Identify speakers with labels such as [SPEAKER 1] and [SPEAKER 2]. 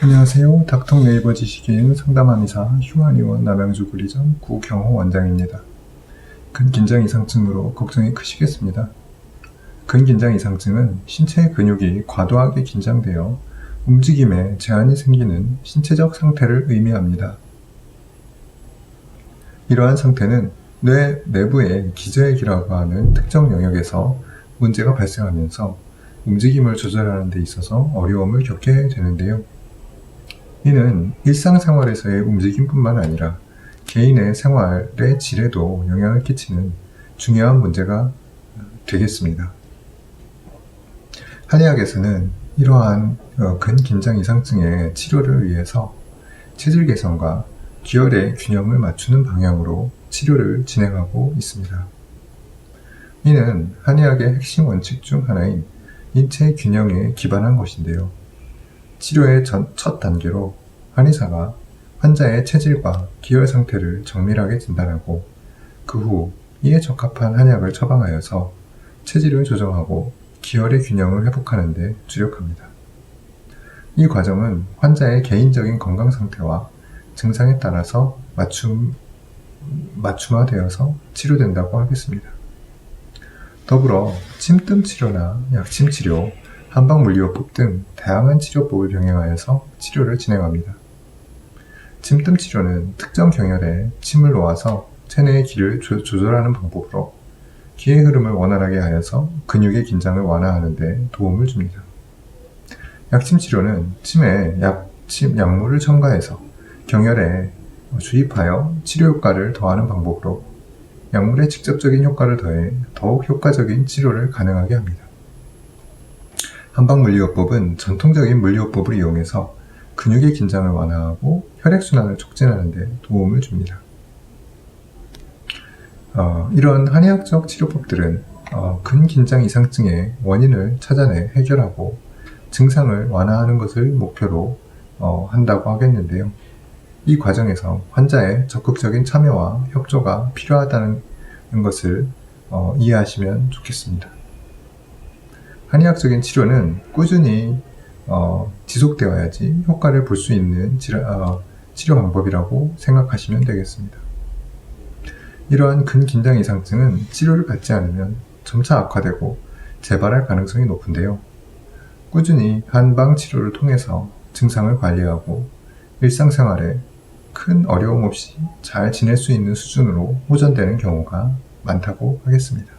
[SPEAKER 1] 안녕하세요. 닥통 네이버 지식인 상담함이사 휴안의원 남양주 구리점 구경호 원장입니다. 근긴장 이상증으로 걱정이 크시겠습니다. 근긴장 이상증은 신체 근육이 과도하게 긴장되어 움직임에 제한이 생기는 신체적 상태를 의미합니다. 이러한 상태는 뇌 내부의 기저액이라고 하는 특정 영역에서 문제가 발생하면서 움직임을 조절하는 데 있어서 어려움을 겪게 되는데요. 이는 일상생활에서의 움직임뿐만 아니라 개인의 생활의 질에도 영향을 끼치는 중요한 문제가 되겠습니다. 한의학에서는 이러한 어, 근긴장 이상증의 치료를 위해서 체질 개선과 기혈의 균형을 맞추는 방향으로 치료를 진행하고 있습니다. 이는 한의학의 핵심 원칙 중 하나인 인체 균형에 기반한 것인데요. 치료의 전, 첫 단계로 한의사가 환자의 체질과 기혈 상태를 정밀하게 진단하고 그 후 이에 적합한 한약을 처방하여서 체질을 조정하고 기혈의 균형을 회복하는 데 주력합니다. 이 과정은 환자의 개인적인 건강 상태와 증상에 따라서 맞춤, 맞춤화되어서 치료된다고 하겠습니다. 더불어 침뜸 치료나 약침 치료, 한방물리요법 등 다양한 치료법을 병행하여서 치료를 진행합니다. 침뜸 치료는 특정 경혈에 침을 놓아서 체내의 기를 조, 조절하는 방법으로 기의 흐름을 원활하게 하여서 근육의 긴장을 완화하는 데 도움을 줍니다. 약침 치료는 침에 약 침, 약물을 첨가해서 경혈에 주입하여 치료 효과를 더하는 방법으로 약물의 직접적인 효과를 더해 더욱 효과적인 치료를 가능하게 합니다. 한방물리요법은 전통적인 물리요법을 이용해서 근육의 긴장을 완화하고 혈액순환을 촉진하는 데 도움을 줍니다. 어, 이런 한의학적 치료법들은 어, 근긴장 이상증의 원인을 찾아내 해결하고 증상을 완화하는 것을 목표로 어, 한다고 하겠는데요. 이 과정에서 환자의 적극적인 참여와 협조가 필요하다는 것을 어, 이해하시면 좋겠습니다. 한의학적인 치료는 꾸준히 어, 지속되어야지 효과를 볼 수 있는 치료, 어, 치료 방법이라고 생각하시면 되겠습니다. 이러한 근긴장 이상증은 치료를 받지 않으면 점차 악화되고 재발할 가능성이 높은데요. 꾸준히 한방 치료를 통해서 증상을 관리하고 일상생활에 큰 어려움 없이 잘 지낼 수 있는 수준으로 호전되는 경우가 많다고 하겠습니다.